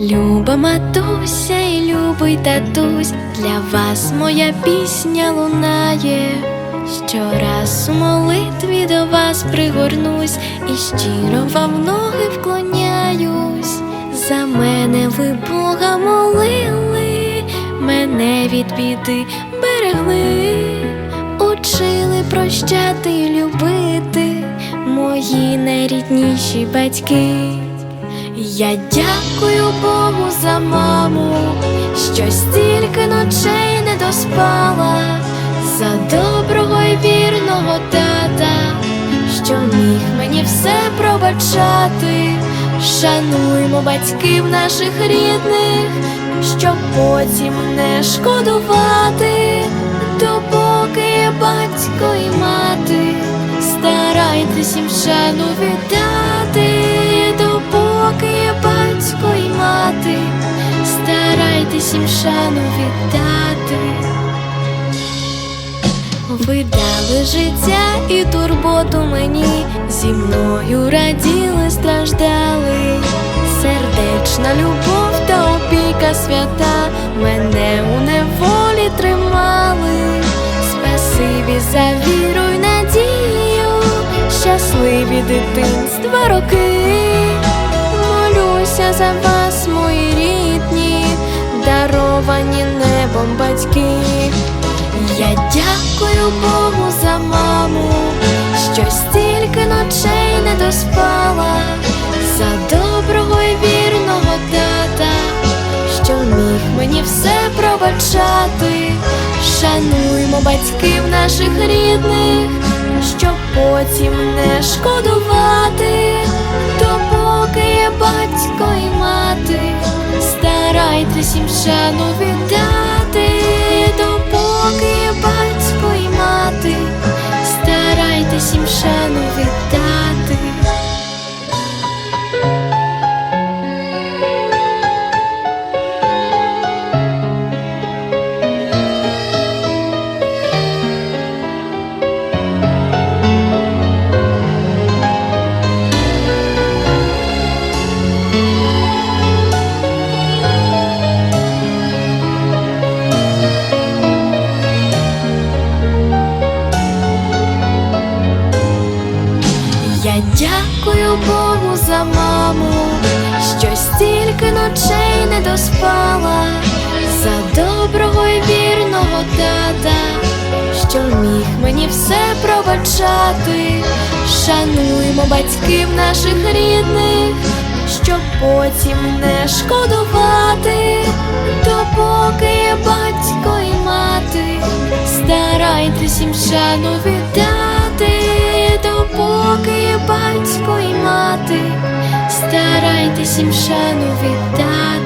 Люба матуся і любий татусь, для вас моя пісня лунає. Щораз у молитві до вас пригорнусь і щиро вам ноги вклоняюсь. За мене ви Бога молили, мене від біди берегли, учили прощати і любити мої найрідніші батьки. Я дякую Богу за маму, що стільки ночей не доспала, за доброго і вірного тата, що міг мені все пробачати. Шануймо батьків наших рідних, щоб потім не шкодувати, допоки батько і мати, старайтесь їм шану віддати, їм шану віддати. Ви дали життя і турботу мені, зі мною раділи, страждали, сердечна любов та опіка свята мене у неволі тримали, спасибі за віру й надію, щасливі дитинства роки, молюся за вас, даровані небом батьки. Я дякую Богу за маму, що стільки ночей не доспала, за доброго і вірного тата, що міг мені все пробачати. Шануймо батьків наших рідних, щоб потім не шкодувати, їм шану віддати, дякую Богу за маму, що стільки ночей не доспала, за доброго і вірного тата, що міг мені все пробачати. Шануймо батьків наших рідних, щоб потім не шкодувати, допоки є батько і мати, старайтесь їм шану віддати, допоки є батько і мати, старайтесь їм шану віддати.